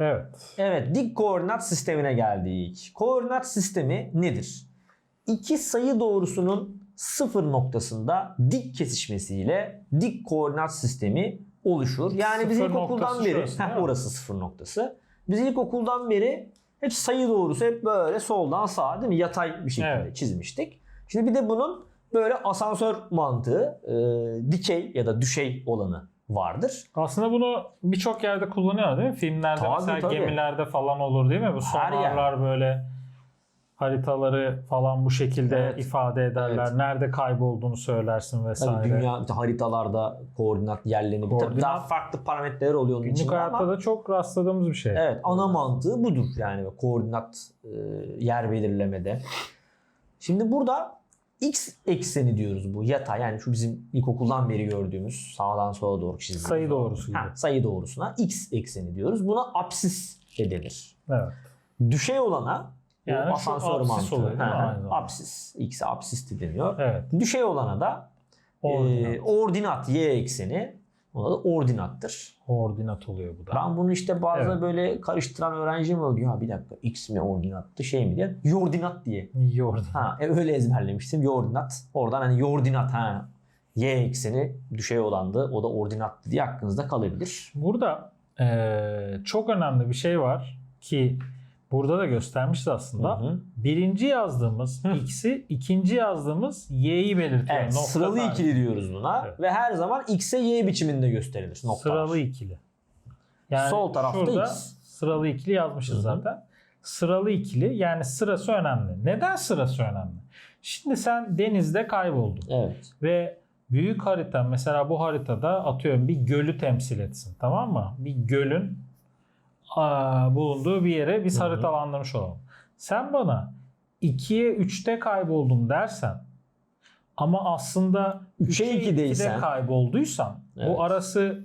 Evet. Evet, dik koordinat sistemine geldik. Koordinat sistemi nedir? İki sayı doğrusunun sıfır noktasında dik kesişmesiyle dik koordinat sistemi oluşur. Yani biz ilkokuldan beri, şurası, Heh, orası sıfır noktası. Biz ilkokuldan beri hep sayı doğrusu hep böyle soldan sağa değil mi? Yatay bir şekilde Evet. çizmiştik. Şimdi bir de bunun böyle asansör mantığı, e, dikey ya da düşey olanı vardır. Aslında bunu birçok yerde kullanıyor değil mi? Filmlerde Tabii, mesela tabii. gemilerde falan olur değil mi? Bu sonarlar böyle haritaları falan bu şekilde Evet. ifade ederler. Evet. Nerede kaybolduğunu söylersin vesaire. Tabii dünya haritalarda koordinat yerlerini Koordinat- daha farklı parametreler oluyor onun Günlük hayatta ama da çok rastladığımız bir şey. evet ana mantığı budur yani koordinat e, yer belirlemede. Şimdi burada x ekseni diyoruz bu yatay yani şu bizim ilkokuldan beri gördüğümüz sağdan sola doğru çizdiğimiz. Sayı doğrusu. Ha, sayı doğrusuna x ekseni diyoruz. Buna apsis de denir. Evet. Düşey olana Yani şu asansör mantığı. oluyor? Ha, apsis. X'e apsis de deniyor. Evet. Düşey olana da Ordinat. e, ordinat y ekseni. Ona da ordinattır. Ordinat oluyor bu da. Ben bunu işte bazı Evet. böyle karıştıran öğrencim oluyor. Ya bir dakika x mi ordinattı şey mi diye. Yordinat diye. Ordinat. Ha e, öyle ezberlemiştim. Yordinat. Oradan hani yordinat ha. Y ekseni düşey olandı. O da ordinattı diye aklınızda kalabilir. Burada eee, çok önemli bir şey var ki burada da göstermişti aslında. Hı hı. Birinci yazdığımız x'i, ikinci yazdığımız y'yi belirtiyor. Evet, Nokta sıralı ikili diyoruz buna. Evet. Ve her zaman x'e y biçiminde gösterilir. Noktalar. Sıralı ikili. Yani Sol tarafta X. sıralı ikili yazmışız Hı hı. zaten. Sıralı ikili yani sırası önemli. Neden sırası önemli? Şimdi sen denizde kayboldun Evet. ve büyük harita mesela bu haritada atıyorum bir gölü temsil etsin tamam mı? Bir gölün bulunduğu bir yere biz Hı hı. haritalandırmış olalım. Sen bana 2'ye 3'te kayboldum dersen ama aslında 3'e 3'e 2'deysen. 2'de kaybolduysan Evet. bu arası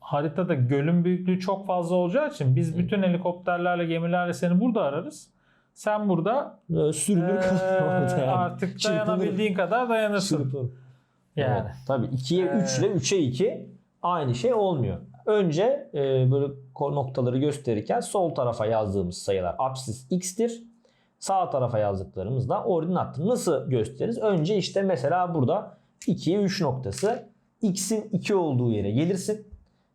haritada gölün büyüklüğü çok fazla olacağı için biz bütün helikopterlerle gemilerle seni burada ararız. Sen burada Sürünür kalır orada yani. artık Çırpınır. dayanabildiğin kadar dayanırsın. Çırpınır. Yani. Evet, tabii 2'ye Ee, 3 ile 3'e 2 aynı şey olmuyor. Önce e, böyle noktaları gösterirken sol tarafa yazdığımız sayılar apsis x'tir. Sağ tarafa yazdıklarımız da ordinattır. Nasıl gösteririz? Önce işte mesela burada 2'ye 3 noktası. X'in 2 olduğu yere gelirsin.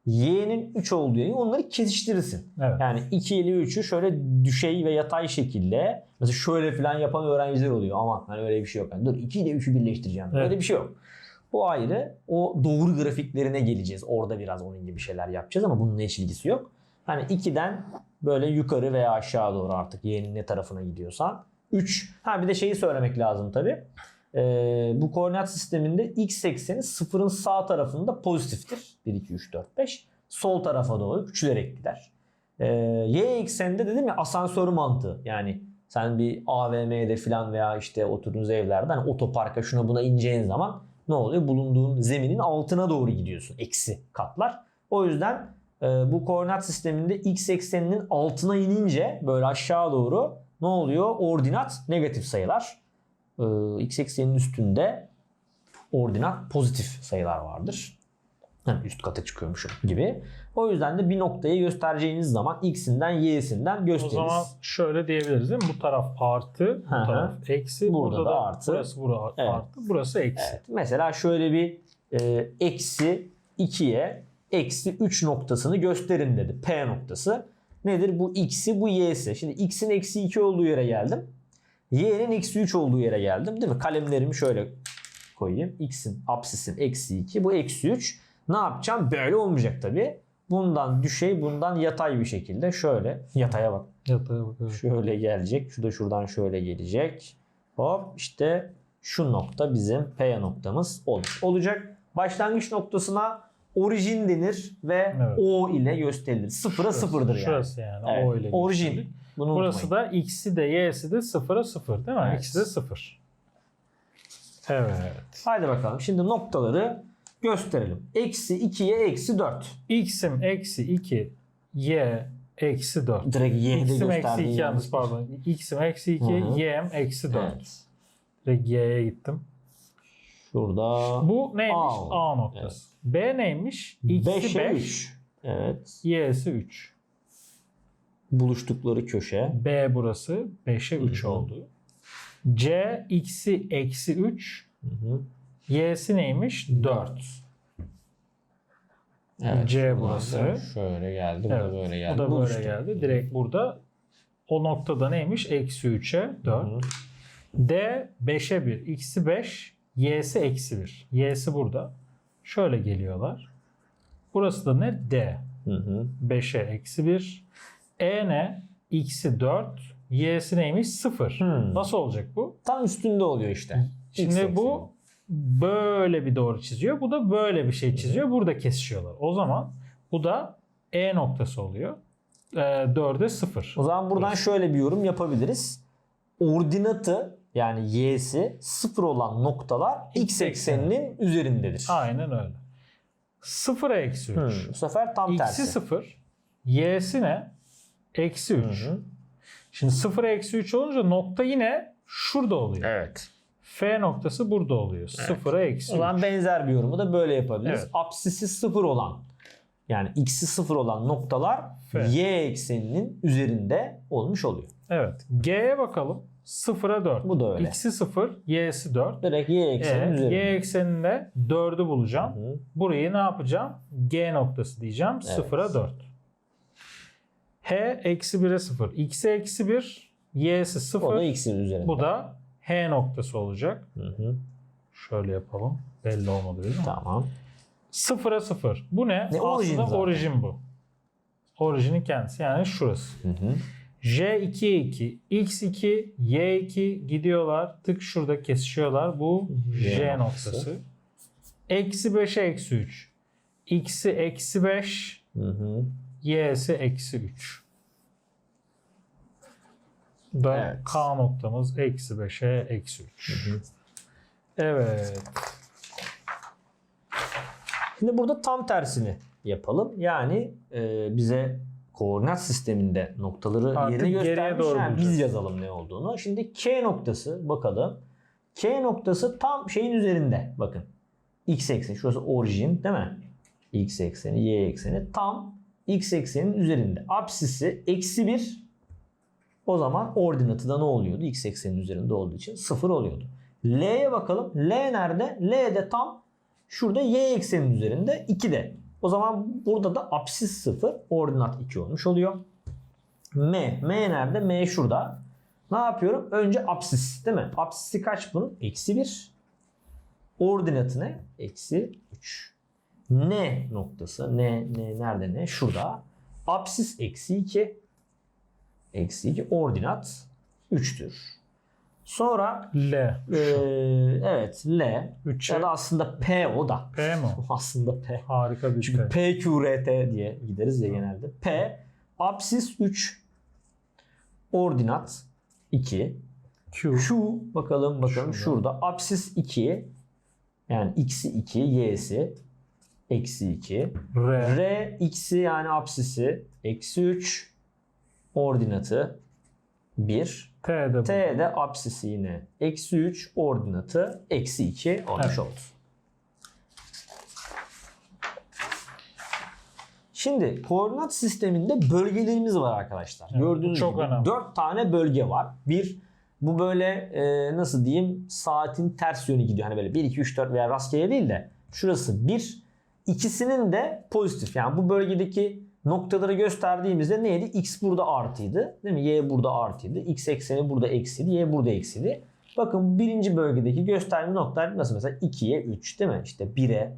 Y'nin 3 olduğu yere onları kesiştirirsin. Evet. Yani 2 ile 3'ü şöyle düşey ve yatay şekilde mesela şöyle falan yapan öğrenciler oluyor. Ama hani öyle bir şey yok. Yani dur 2 ile 3'ü birleştireceğim. Evet. Öyle bir şey yok. Bu ayrı. O doğru grafiklerine geleceğiz. Orada biraz onun gibi şeyler yapacağız ama bununla hiç ilgisi yok. Hani 2'den böyle yukarı veya aşağı doğru artık y'nin ne tarafına gidiyorsan. 3. Ha bir de şeyi söylemek lazım tabii. Ee, bu koordinat sisteminde x ekseni sıfırın sağ tarafında pozitiftir. 1, 2, 3, 4, 5. Sol tarafa doğru küçülerek gider. Ee, y ekseninde dedim ya asansör mantığı. Yani sen bir AVM'de falan veya işte oturduğunuz evlerde hani otoparka şuna buna ineceğin zaman ne oluyor? Bulunduğun zeminin altına doğru gidiyorsun. Eksi katlar. O yüzden e, bu koordinat sisteminde x ekseninin altına inince böyle aşağı doğru ne oluyor? Ordinat negatif sayılar. E, x ekseninin üstünde ordinat pozitif sayılar vardır. Yani üst kata çıkıyormuşum gibi. O yüzden de bir noktayı göstereceğiniz zaman x'inden y'sinden O gösteririz. zaman şöyle diyebiliriz değil mi? Bu taraf artı, bu taraf eksi, Burada burada, da da artı. Burası bura Evet. artı, burası eksi. Evet. Mesela şöyle bir e, eksi 2'ye eksi 3 noktasını gösterin dedi. P noktası. Nedir? Bu x'i bu y'si. Şimdi x'in eksi 2 olduğu yere geldim. Y'nin eksi 3 olduğu yere geldim. Değil mi? Kalemlerimi şöyle koyayım. X'in apsisin eksi 2. Bu eksi 3. Ne yapacağım? Böyle olmayacak tabii. Bundan düşey, bundan yatay bir şekilde şöyle yataya bak. Yatağa bakalım. Şöyle gelecek. Şu da şuradan şöyle gelecek. Hop işte şu nokta bizim P noktamız olur. Olacak. Başlangıç noktasına orijin denir ve Evet. O ile gösterilir. Sıfıra sıfırdır yani. Şurası yani. Evet. O ile Orijin. gösterilir. Bunu Burası unutmayın. da x'i de y'si de sıfıra sıfır değil mi? Evet. İkisi de sıfır. Evet. Haydi bakalım. Şimdi noktaları gösterelim. Eksi 2'ye eksi 4. x'im eksi 2, y eksi 4. Direkt y'de x'im eksi gösterdiği 2 yalnız pardon. x'im eksi 2, Hı hı. y'm eksi 4. Evet. Direkt y'ye gittim. Şurada Bu neymiş? A. A, noktası. B neymiş? X'i 5'e 5, 3. Evet. y'si 3. Buluştukları köşe. B burası 5'e 3 Hı hı. oldu. C x'i eksi 3 Hı hı. Y'si neymiş? 4. Evet, C burası. Şöyle geldi. Bu da Evet, böyle geldi. O da böyle Buluştu. geldi. Direkt burada o noktada neymiş? Eksi 3'e 4. Hı hı. D 5'e 1. X'i 5. Y'si eksi 1. Y'si burada. Şöyle geliyorlar. Burası da ne? D. Hı hı. 5'e eksi 1. E ne? X'i 4. Y'si neymiş? 0. Hmm. Nasıl olacak bu? Tam üstünde oluyor işte. Şimdi X bu böyle bir doğru çiziyor. Bu da böyle bir şey çiziyor. Burada kesişiyorlar. O zaman bu da E noktası oluyor. E, 4'e 0. O zaman buradan şöyle bir yorum yapabiliriz. Ordinatı yani y'si sıfır olan noktalar x ekseninin üzerindedir. Aynen öyle. 0'a eksi 3. Hmm, Bu sefer tam tersi. X'i 0. Y'si ne? Eksi 3. Hı hı. Şimdi 0'a eksi 3 olunca nokta yine şurada oluyor. Evet. F noktası burada oluyor. 0'a eksi O 3. zaman benzer bir yorumu da böyle yapabiliriz. Evet. Apsisi sıfır olan yani x'i sıfır olan noktalar F. y ekseninin üzerinde olmuş oluyor. Evet. G'ye bakalım. 0'a 4. Bu da öyle. X'i 0, Y'si 4. Direkt y ekseninin E, üzerinde. y ekseninde 4'ü bulacağım. Hı. Burayı ne yapacağım? G noktası diyeceğim. Evet. 0'a 4. H eksi 1'e 0. X'e eksi 1. Y'si 0. O da x'in üzerinde. Bu da H noktası olacak. Hı hı. Şöyle yapalım. Belli olmadı değil mi? Tamam. 0'a 0. Bu ne? Ne, orijin Aslında zaten. orijin bu. Orijinin kendisi yani şurası. Hı hı. J2'ye 2, X2, Y2 gidiyorlar. Tık şurada kesişiyorlar. Bu J J, noktası. noktası. Eksi 5'e eksi 3. X'i eksi 5, Hı hı. Y'si eksi 3. Da Evet. K noktamız eksi 5'e eksi 3. Hı hı. Evet. Şimdi burada tam tersini yapalım. Yani e, bize koordinat sisteminde noktaları Artık yerine geriye göstermiş. doğru Yani biz yazalım ne olduğunu. Şimdi K noktası bakalım. K noktası tam şeyin üzerinde. Bakın. X ekseni. Şurası orijin değil mi? X ekseni, Y ekseni. Tam X eksenin üzerinde. Apsisi eksi 1. O zaman ordinatı da ne oluyordu? X eksenin üzerinde olduğu için 0 oluyordu. L'ye bakalım. L nerede? L de tam Şurada y eksenin üzerinde 2 de. O zaman burada da apsis 0, ordinat 2 olmuş oluyor. M. M nerede? M şurada. Ne yapıyorum? Önce apsis değil mi? Apsisi kaç bunun? Eksi 1. Ordinatı ne? Eksi 3. N noktası. N, N nerede ne? Şurada. Apsis eksi 2. Eksi 2. Ordinat 3'tür. Sonra L. ee, evet L 3'e ya da aslında P o da. P mi? Aslında P. Harika bir Çünkü P. PQRT diye gideriz ya genelde. P apsis 3 ordinat 2 Q. Q bakalım bakalım Şurada. şurada apsis 2 yani x'i 2 y'si eksi 2 R. R x'i yani apsisi eksi 3 ordinatı 1 T de bu. T de apsisi yine eksi 3 ordinatı eksi 2 olmuş Evet. oldu. Şimdi koordinat sisteminde bölgelerimiz var arkadaşlar. Evet, Gördüğünüz çok gibi önemli. 4 tane bölge var. Bir bu böyle e, nasıl diyeyim saatin ters yönü gidiyor. Hani böyle 1 2 3 4 veya rastgele değil de şurası 1 ikisinin de pozitif. Yani bu bölgedeki noktaları gösterdiğimizde neydi? X burada artıydı. Değil mi? Y burada artıydı. X ekseni burada eksiydi. Y burada eksiydi. Bakın birinci bölgedeki gösterdiğim noktalar nasıl mesela 2'ye 3 değil mi? İşte 1'e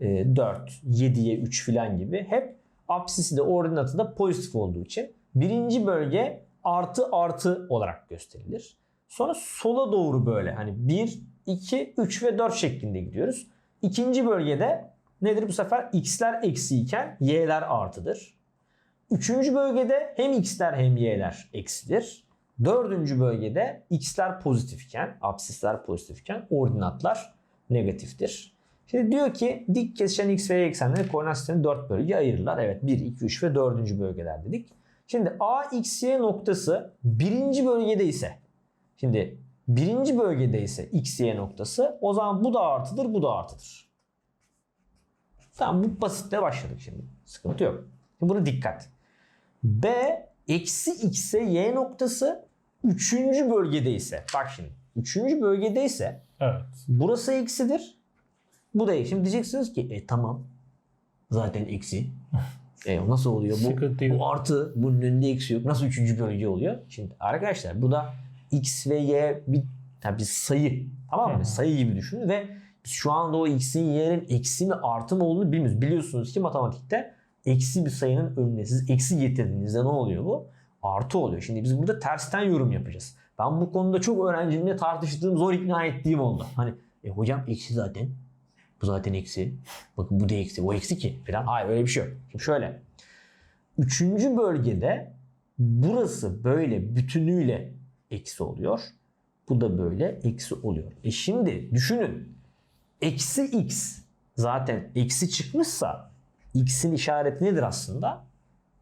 e, 4, 7'ye 3 filan gibi. Hep apsisi de ordinatı da pozitif olduğu için birinci bölge artı artı olarak gösterilir. Sonra sola doğru böyle hani 1, 2, 3 ve 4 şeklinde gidiyoruz. İkinci bölgede nedir bu sefer? X'ler eksi iken Y'ler artıdır. Üçüncü bölgede hem X'ler hem Y'ler eksidir. Dördüncü bölgede X'ler pozitifken, absisler pozitifken ordinatlar negatiftir. Şimdi diyor ki dik kesişen X ve Y eksenleri koordinat sistemini 4 bölgeye ayırırlar. Evet 1, 2, 3 ve 4. bölgeler dedik. Şimdi A, X, Y noktası birinci bölgede ise şimdi birinci bölgede ise X, Y noktası o zaman bu da artıdır bu da artıdır. Tamam bu basitle başladık şimdi. Sıkıntı yok. Şimdi buna dikkat. B Eksi x'e y noktası üçüncü bölgede ise. Bak şimdi. Üçüncü bölgede ise Evet. burası eksidir. Bu da eksi. Şimdi diyeceksiniz ki e tamam. Zaten eksi. E nasıl oluyor? Bu, Sıkıntı bu artı. Bunun önünde eksi yok. Nasıl üçüncü bölge oluyor? Şimdi arkadaşlar bu da x ve y bir, tabii bir sayı. Tamam hı. mı? Sayı gibi düşünün ve şu anda o x'in y'nin eksi mi artı mı olduğunu bilmiyoruz. Biliyorsunuz ki matematikte eksi bir sayının önüne siz eksi getirdiğinizde ne oluyor bu? Artı oluyor. Şimdi biz burada tersten yorum yapacağız. Ben bu konuda çok öğrencimle tartıştığım, zor ikna ettiğim oldu. Hani e hocam eksi zaten. Bu zaten eksi. Bakın bu da eksi. Bu eksi ki falan. Hayır öyle bir şey yok. Şimdi şöyle. Üçüncü bölgede burası böyle bütünüyle eksi oluyor. Bu da böyle eksi oluyor. E şimdi düşünün. Eksi x zaten eksi çıkmışsa x'in işareti nedir aslında?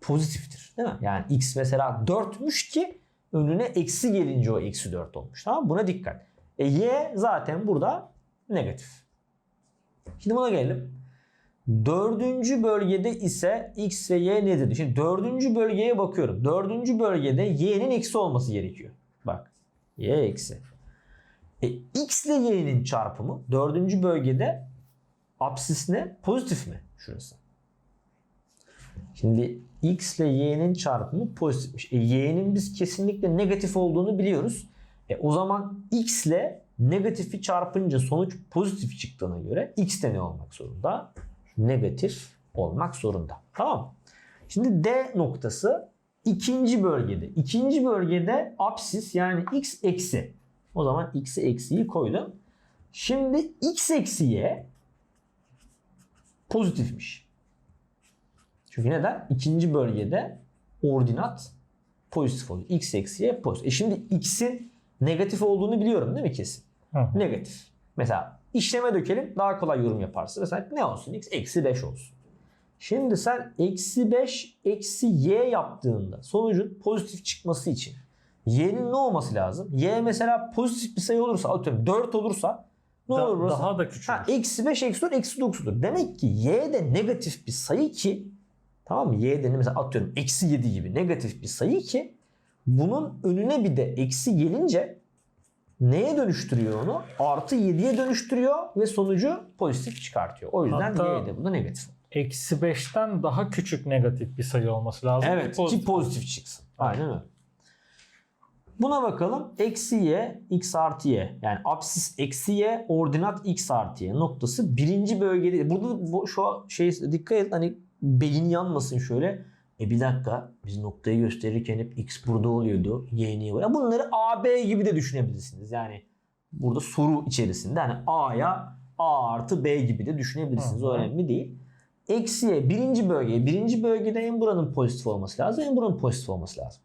Pozitiftir. Değil mi? Yani x mesela 4'müş ki önüne eksi gelince o eksi 4 olmuş. Tamam? Buna dikkat. E y zaten burada negatif. Şimdi buna gelelim. Dördüncü bölgede ise x ve y nedir? Şimdi dördüncü bölgeye bakıyorum. Dördüncü bölgede y'nin eksi olması gerekiyor. Bak. y eksi. E, x ile y'nin çarpımı dördüncü bölgede apsis ne? Pozitif mi? Şurası. Şimdi x ile y'nin çarpımı pozitifmiş. E, y'nin biz kesinlikle negatif olduğunu biliyoruz. E, o zaman x ile negatifi çarpınca sonuç pozitif çıktığına göre x de ne olmak zorunda? Negatif olmak zorunda. Tamam? Şimdi D noktası ikinci bölgede. İkinci bölgede apsis yani x eksi. O zaman x'i eksiyi koydum. Şimdi x eksi y pozitifmiş. Çünkü neden? İkinci bölgede ordinat pozitif oluyor. x eksi y pozitif. E şimdi x'in negatif olduğunu biliyorum değil mi kesin? Hı. Negatif. Mesela işleme dökelim daha kolay yorum yaparsın. Mesela ne olsun? x eksi 5 olsun. Şimdi sen eksi 5 eksi y yaptığında sonucun pozitif çıkması için y'nin ne olması lazım? y mesela pozitif bir sayı olursa atıyorum 4 olursa ne Da- olur burası? daha da küçülür. Ha, eksi 5 eksi 4 eksi 9'dur. Demek ki y de negatif bir sayı ki tamam mı? Y de mesela atıyorum eksi 7 gibi negatif bir sayı ki bunun önüne bir de eksi gelince neye dönüştürüyor onu? Artı 7'ye dönüştürüyor ve sonucu pozitif çıkartıyor. O yüzden Hatta- y de bu da negatif. Eksi 5'ten daha küçük negatif bir sayı olması lazım. Evet ki ki pozitif çıksın. Aynen öyle. Buna bakalım. Eksi y, x artı y. Yani apsis eksi y, ordinat x artı y noktası birinci bölgede. Burada bu, şu şey dikkat et hani beyin yanmasın şöyle. E bir dakika biz noktayı gösterirken hep x burada oluyordu. Y niye var? Bunları A, B gibi de düşünebilirsiniz. Yani burada soru içerisinde hani A'ya A artı B gibi de düşünebilirsiniz. O Hı hı. önemli değil. Eksiye birinci bölgeye. Birinci bölgede en buranın pozitif olması lazım. En buranın pozitif olması lazım.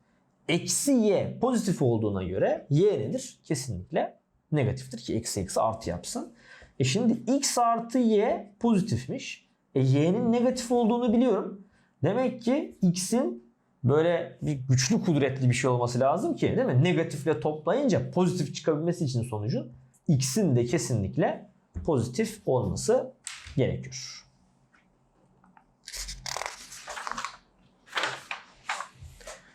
Eksi y pozitif olduğuna göre y nedir? Kesinlikle negatiftir ki eksi eksi artı yapsın. E şimdi x artı y pozitifmiş. E y'nin negatif olduğunu biliyorum. Demek ki x'in böyle bir güçlü kudretli bir şey olması lazım ki değil mi? Negatifle toplayınca pozitif çıkabilmesi için sonucun x'in de kesinlikle pozitif olması gerekiyor.